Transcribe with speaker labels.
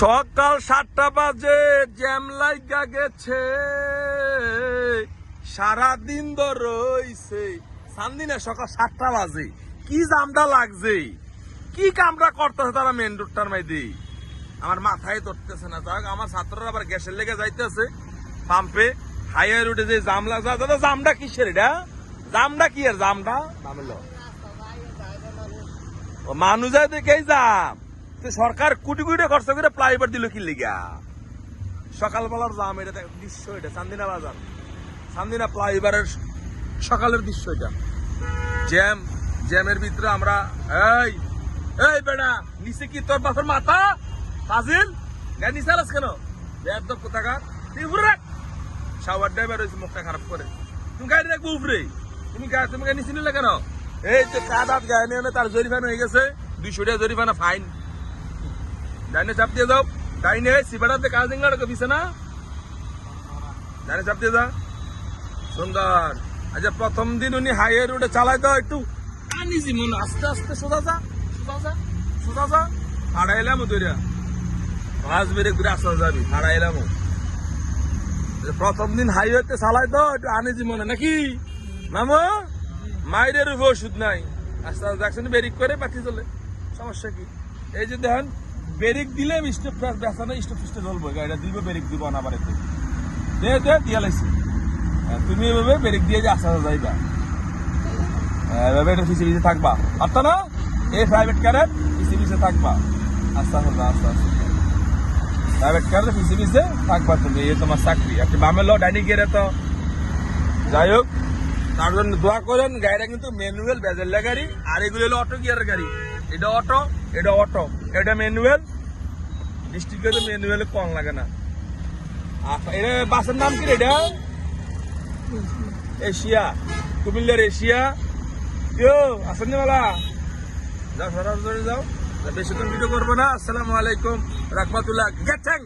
Speaker 1: সকাল সাতটা বাজে জ্যাম লাইগা গেছে। সারাদিন ধর রইছে। সান্দিনা সকাল সাতটা বাজে। কি জামটা লাগছে? কি কামটা করতেছে তারা মেন রোডটার মাইদি? আমার মাথায় ধরতেছে না। যাক আমার ছাত্ররা আবার গ্যাসের লেগে যাইতেছে পাম্পে হাইওয়ে রোডে যে জাম লাগছে দাদা জামটা কিসের এটা? জামটা কি আর জামটা মানুষ দেখেই যাম? তো সরকার কোটি কোটি খরচ করে ফ্লাইওভার দিল কি লিগা? সকালবেলার জাম এটা দৃশ্য এটা, চান্দিনা বাজার। চান্দিনা ফ্লাইওভারের সকালের দৃশ্য এটা। জ্যাম, জ্যামের ভিতরে আমরা, এই এই বেড়া, নিচে কি তোর বাপের মাথা? ফাজিল? গাড়ি নিচে আলাস কেন? বেয়াদব কোথাকার? তুই উপরে রাখ। শাওয়ার ড্রাইভার হয়েছে, মুখটা খারাপ করে। তুমি গাড়ি রাখব উপরে। তুমি তুমি গাড়ি নিচে নিলে কেন? এই যে কাদাত গায়ে নিয়ে তার জরিমানা হয়ে গেছে। দুইশো টাকা জরিমানা ফাইন ডাইনে চাপ দিয়ে যাও ডাইনে সিবাটাতে কাজ দিন লড়কে বিছে না ডাইনে চাপ দিয়ে যা সুন্দর আচ্ছা প্রথম দিন উনি হাইওয়ে রোডে চালাই দাও একটু আনিজি মন আস্তে আস্তে সোজা যা সোজা যা সোজা যা হারাইলাম দইরা পাঁচ বেড়ে ঘুরে আসা যাবি হারাইলাম প্রথম দিন হাইওয়েতে চালাই দাও একটু আনিজি মনে নাকি মামা মায়ের উপর ওষুধ নাই আস্তে আস্তে দেখছেন বেরিক করে পাঠিয়ে চলে সমস্যা কি এই যে দেখেন বেরিক দিলে স্টেপ বেসা না স্টেপ ফিস্টে চলবো গাড়িটা দিব বেরিক দিব না বাড়িতে। দে দে দিয়া লাইছি। হ্যাঁ, তুমি এভাবে বেরিক দিয়ে যে আসা যাইবা। হ্যাঁ, এভাবে এটা পিছিয়ে পিছিয়ে থাকবা। পারতো না? এই প্রাইভেট কারের পিছিয়ে পিছিয়ে থাকবা। আস্তে আস্তে আস্তে আস্তে প্রাইভেট কারের পিছিয়ে পিছিয়ে থাকবা তুমি এই তোমার চাকরি। একটা বামে লো ডাইনি গিয়ে তো। যাই হোক তার জন্য দোয়া করেন গাড়িটা কিন্তু ম্যানুয়াল বেজেল্লা গাড়ি আর এগুলো হলো অটো গিয়ারের গাড়ি। এটা অটো এটা অটো এটা ম্যানুয়াল ডিস্ট্রিক্টে ম্যানুয়াল কম লাগে না। এটা বাসের নাম কি এটা? এশিয়া, কুমিল্লার এশিয়া। কেউ আসেন মালা। যাও, সরাসরি যাও। বেশিক্ষণ ভিডিও করব না। আসসালামু আলাইকুম, রাহমাতুল্লাহ। Gate thank